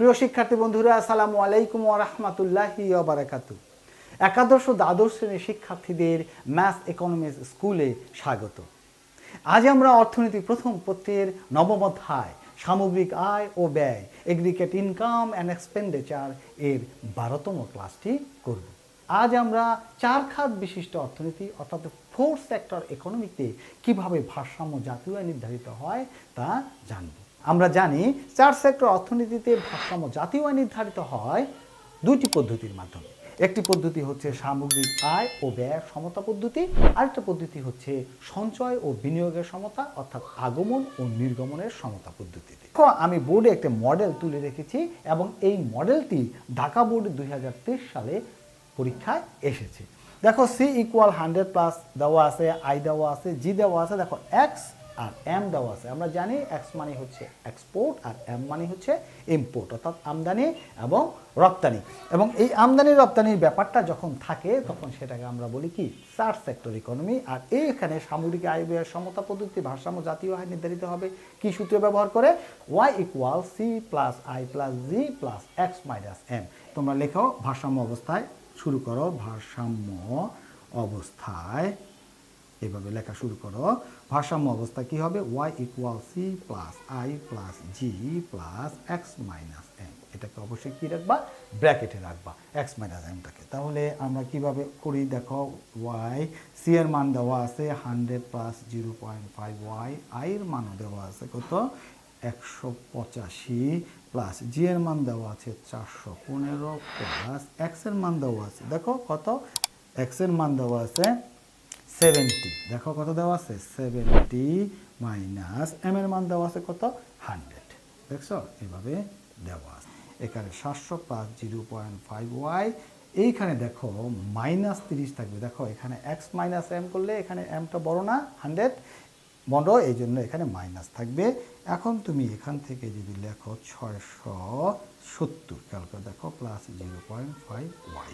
প্রিয় শিক্ষার্থী বন্ধুরা, আসসালামু আলাইকুম ওরহমতুল্লাহি বারাকাতু। একাদশ ও দ্বাদশ শ্রেণির শিক্ষার্থীদের ম্যাথ ইকোনমিক্স স্কুলে স্বাগত। আজ আমরা অর্থনীতি প্রথম পত্রের নবম অধ্যায়, সামগ্রিক আয় ও ব্যয় এগ্রিগেট ইনকাম অ্যান্ড এক্সপেন্ডিচার এর বারোতম ক্লাসটি করব। আজ আমরা চার খাত বিশিষ্ট অর্থনীতি, অর্থাৎ ফোর সেক্টর ইকোনমিতে কীভাবে ভারসাম্য জাতীয় নির্ধারিত হয় তা জানব। আমরা জানি চার সেক্টর অর্থনীতিতে ভারসাম্য জাতীয় আয় নির্ধারিত হয় দুইটি পদ্ধতির মাধ্যমে। একটি পদ্ধতি হচ্ছে সামগ্রিক আয় ও ব্যয় সমতা পদ্ধতি, আরেকটা পদ্ধতি হচ্ছে সঞ্চয় ও বিনিয়োগের সমতা, অর্থাৎ আগমন ও নির্গমনের সমতা পদ্ধতিতে। আমি বোর্ডে একটা মডেল তুলে রেখেছি এবং এই মডেলটি ঢাকা বোর্ড দুই হাজার তেইশ সালে পরীক্ষায় এসেছে। দেখো সি ইকুয়াল হান্ড্রেড প্লাস দেওয়া আছে আই দেওয়া আছে জি দেওয়া আছে, দেখো এক্স আর এম দেওয়া আছে। আমরা জানি এক্স মানে হচ্ছে এক্সপোর্ট আর এম মানে হচ্ছে ইম্পোর্ট অর্থাৎ আমদানি এবং রপ্তানি। এবং এই আমদানি রপ্তানির ব্যাপারটা যখন থাকে, তখন সেটাকে আমরা বলি কি? চার সেক্টর ইকোনমি আর এইখানে সামগ্রিক আয় ব্যয়ের সমতা পদ্ধতি ভারসাম্য জাতীয় আয় নির্ধারিত হবে। কি সূত্র ব্যবহার করে? Y equal C plus I plus G plus X minus M তোমরা লেখো ভারসাম্য অবস্থায়, শুরু করো ভারসাম্য অবস্থায়। এভাবে লেখা শুরু করো। ভারসাম্য অবস্থা কি হবে? Y equal C plus I plus G plus X minus M এটাকে অবশ্যই কি রাখবা? ব্র্যাকেটে রাখবা এক্স মাইনাস এমটাকে তাহলে আমরা কীভাবে করি? দেখো ওয়াই সি এর মান দেওয়া আছে hundred plus zero point five Y I এর মানও দেওয়া আছে কত? একশো পঁচাশি প্লাস জি এর মান দেওয়া আছে চারশো পনেরো প্লাস এক্সের মান দেওয়া আছে। দেখো কত? এক্সের মান দেওয়া আছে সেভেন্টি দেখো কত দেওয়া আছে? সেভেন্টি মাইনাস এম এর মান দেওয়া আছে কত? হান্ড্রেড দেখছ? এভাবে দেওয়া আছে। এখানে সাতশো plus zero point five Y. এইখানে দেখো মাইনাস তিরিশ থাকবে। দেখো, এখানে এক্স মাইনাস এম করলে এখানে এমটা বড় না হান্ড্রেড বড় এই জন্য এখানে মাইনাস থাকবে। এখন তুমি এখান থেকে যদি লেখো ছয়শো সত্তর, খেয়াল করে দেখো plus zero point five Y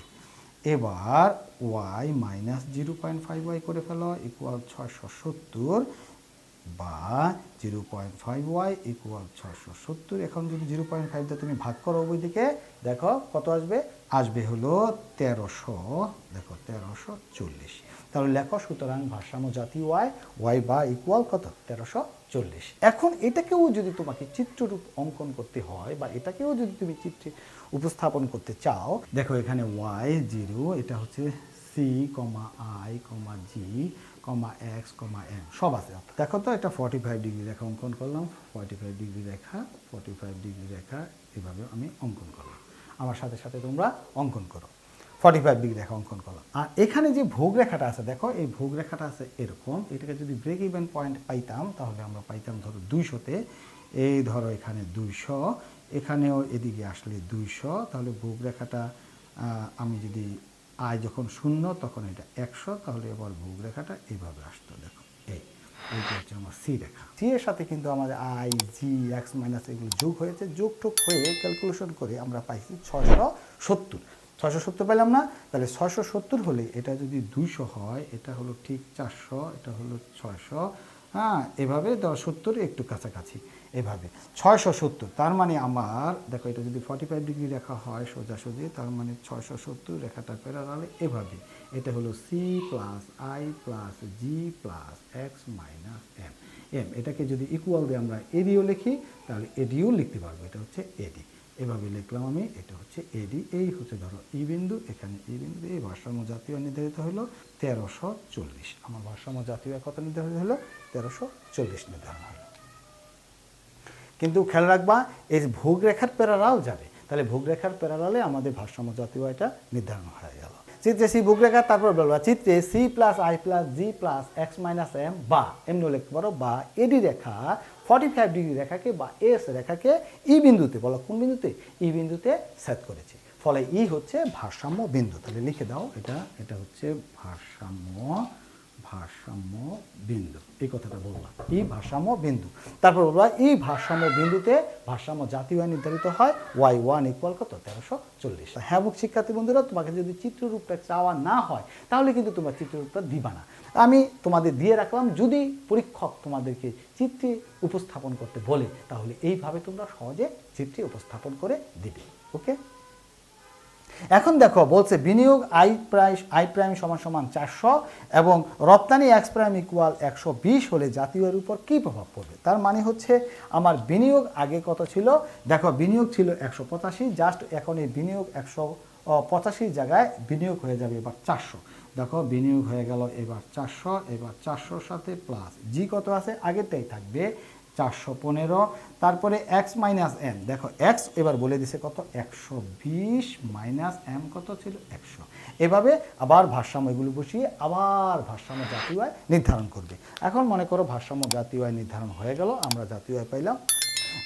এবার Y minus zero point five Y করে ফেলো ইকুয়াল ছয়শো সত্তর বা zero point five Y equal ছয়শো সত্তর। এখন যদি জিরো পয়েন্ট ফাইভটা তুমি ভাগ করো ওই দিকে, দেখো কত আসবে? আসবে হলো তেরোশো। দেখো তেরোশো চল্লিশ। তাহলে লেখো সুতরাং ভারসাম্য জাতীয় ওয়াই ওয়াই বা ইকুয়াল কত? তেরোশো চল্লিশ। এখন এটাকেও যদি তোমাকে চিত্ররূপ অঙ্কন করতে হয় বা এটাকেও যদি তুমি চিত্রে উপস্থাপন করতে চাও, দেখো এখানে ওয়াই জিরো এটা হচ্ছে C comma I comma G comma X, comma M সব আছে। দেখো তো একটা ফর্টি ফাইভ ডিগ্রি রেখা অঙ্কন করলাম। ফর্টি ফাইভ ডিগ্রি রেখা ফর্টি ফাইভ ডিগ্রি রেখা, এভাবে আমি অঙ্কন করলাম। আমার সাথে সাথে তোমরা অঙ্কন করো। ফর্টি ফাইভ ডিগ্রি রেখা অঙ্কন করলাম। আর এখানে যে ভোগ রেখাটা আছে, দেখো, এই ভোগ রেখাটা আছে এরকম। এটাকে যদি ব্রেক ইভেন পয়েন্ট পাইতাম, তাহলে আমরা পাইতাম ধরো দুইশোতে এই ধরো এখানে দুইশো, এখানেও এদিকে আসলে দুইশো। তাহলে ভোগ রেখাটা আমি যদি আয় যখন শূন্য, তখন এটা একশো, তাহলে এবার ভোগ রেখাটা এইভাবে আসতো, দেখো। এই, এইটা হচ্ছে আমার সি রেখা। সি এর সাথে কিন্তু আমাদের আই, জি, এক্স, মাইনাস এগুলো যোগ হয়েছে। যোগ টোগ হয়ে ক্যালকুলেশন করে আমরা পাইছি ছশো সত্তর। ছশো সত্তর পেলাম না, তাহলে ছশো সত্তর হলে এটা যদি দুইশো হয়, এটা হলো ঠিক চারশো, এটা হলো ছয়শো। হ্যাঁ এভাবে সত্তর একটু কাছাকাছি। এভাবে। ছয়শো সত্তর, তার মানে আমার, দেখো এটা যদি ফর্টি ফাইভ ডিগ্রি রেখা হয় সোজাসুজি তার মানে ছয়শো সত্তর রেখাটা পেরালে এভাবে। এটা হলো C plus I plus G plus X minus M M এটাকে যদি ইকুয়াল দিয়ে আমরা এডিও লিখি, তাহলে এডিও লিখতে পারব। এটা হচ্ছে এডি এভাবে লিখলাম আমি, এটা হচ্ছে এডি এই হচ্ছে ধরো ই বিন্দু, এখানে ই বিন্দু, এই ভারসাম্য জাতীয় নির্ধারিত হলো তেরোশো চল্লিশ। আমার ভারসাম্য জাতীয় কত নির্ধারিত হলো? তেরোশো চল্লিশ নির্ধারণ হলো। কিন্তু খেয়াল রাখবা, এই যে ভোগ রেখার প্যারালাল যাবে। তাহলে ভোগরেখার প্যারালালে আমাদের ভারসাম্য জাতীয় এটা নির্ধারণ হয়ে গেল। চিত্রে সি ভোগ রেখা, তারপর বলবা, চিত্রে C plus I plus G plus X minus M বা এমনি লিখতে পারো বা এডি রেখা ফর্টি ফাইভ ডিগ্রি রেখাকে বা এস রেখাকে ই বিন্দুতে বলো, কোন বিন্দুতে? ই বিন্দুতে সেট করেছে। ফলে ই হচ্ছে ভারসাম্য বিন্দু। তাহলে লিখে দাও, এটা এটা হচ্ছে ভারসাম্য ভারসাম্য বিন্দু এই কথাটা বললাম। এই ভারসাম্য বিন্দু তারপর বলবা এই ভারসাম্য বিন্দুতে ভারসাম্য জাতীয় আয় নির্ধারিত হয়, ওয়াই ওয়ান ইকুয়াল কত? তেরোশো চল্লিশ। হ্যাঁ শিক্ষার্থী বন্ধুরা, তোমাকে যদি চিত্ররূপটা চাওয়া না হয়, তাহলে কিন্তু তোমার চিত্ররূপটা দিবা না। আমি তোমাদের দিয়ে রাখলাম, যদি পরীক্ষক তোমাদেরকে চিত্রে উপস্থাপন করতে বলে, তাহলে এইভাবে তোমরা সহজে চিত্রে উপস্থাপন করে দিবে। ওকে? এখন দেখো, বলছে বিনিয়োগ আই প্রাইস আই প্রাইম সমান সমান চারশো এবং রপ্তানি এক্স প্রাইম ইকুয়াল একশো বিশ হলে জাতীয়ের উপর কী প্রভাব পড়বে? তার মানে হচ্ছে আমার বিনিয়োগ আগে কত ছিল? দেখো, বিনিয়োগ ছিল একশো পঁচাশি জাস্ট এখন এই বিনিয়োগ একশো পঁচাশির জায়গায় বিনিয়োগ হয়ে যাবে এবার চারশো। দেখো, বিনিয়োগ হয়ে গেল এবার চারশো, এবার চারশোর সাথে প্লাস জি কত আছে? আগেরটাই থাকবে চারশো পনেরো, তারপরে এক্স মাইনাস এম দেখো এক্স এবার বলে দিছে কত? একশো বিশ মাইনাস এম কত ছিল? একশো। এভাবে আবার ভারসাম্য এগুলো বসিয়ে আবার ভারসাম্য জাতীয় আয় নির্ধারণ করবে। এখন মনে করো ভারসাম্য জাতীয় আয় নির্ধারণ হয়ে গেল, আমরা জাতীয় আয় পাইলাম।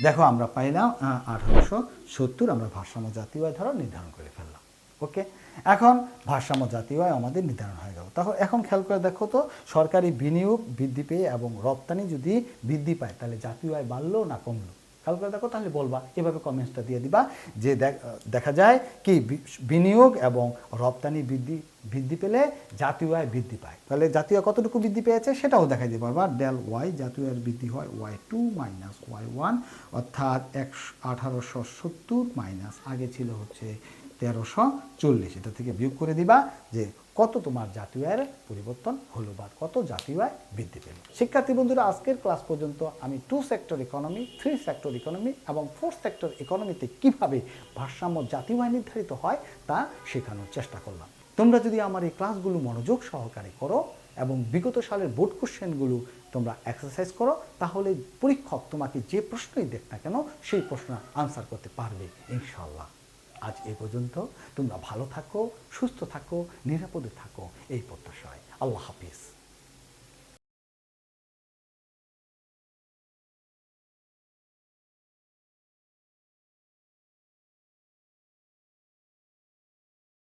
দেখো, আমরা পাইলাম আঠারোশো সত্তর, আমরা ভারসাম্য জাতীয় আয় ধরো নির্ধারণ করে ফেললাম। ওকে? এখন ভারসাম্য জাতীয় আয় আমাদের নির্ধারণ হয়ে গেল। তখন এখন খেয়াল করে দেখো তো, সরকারি বিনিয়োগ বৃদ্ধি পেয়ে এবং রপ্তানি যদি বৃদ্ধি পায়, তাহলে জাতীয় আয় বাড়লো না কমলো? খেয়াল করে দেখো, তাহলে বলবা, এভাবে কমেন্টসটা দিয়ে দিবা যে দেখ- যায় কি বিনিয়োগ এবং রপ্তানি বৃদ্ধি বৃদ্ধি পেলে জাতীয় আয় বৃদ্ধি পায়। তাহলে জাতীয় কতটুকু বৃদ্ধি পেয়েছে সেটাও দেখাই দিতে পারবা ডেল ওয়াই জাতীয় আয়ের বৃদ্ধি হয় Y two minus Y one অর্থাৎ একশো, আঠারোশো সত্তর মাইনাস আগে ছিল হচ্ছে তেরোশো চল্লিশ। এটা থেকে বিয়োগ করে দিবা যে কত তোমার জাতীয় আয়ের পরিবর্তন হলো বা কত জাতীয় আয় বৃদ্ধি পেল। শিক্ষার্থী বন্ধুরা, আজকের ক্লাস পর্যন্ত আমি two sector economy three sector economy এবং ফোর সেক্টর ইকোনমিতে কীভাবে ভারসাম্য জাতীয় আয় নির্ধারিত হয় তা শেখানোর চেষ্টা করলাম। তোমরা যদি আমার এই ক্লাসগুলো মনোযোগ সহকারে করো এবং বিগত সালের বোর্ড কোশ্চেনগুলো তোমরা এক্সারসাইজ করো, তাহলে পরীক্ষক তোমাকে যে প্রশ্নই দেখ না কেন, সেই প্রশ্ন আনসার করতে পারবে ইনশাল্লাহ আজ এ পর্যন্ত। তোমরা ভালো থাকো সুস্থ থাকো নিরাপদে থাকো। এই প্রত্যাশায় আল্লাহ হাফিজ।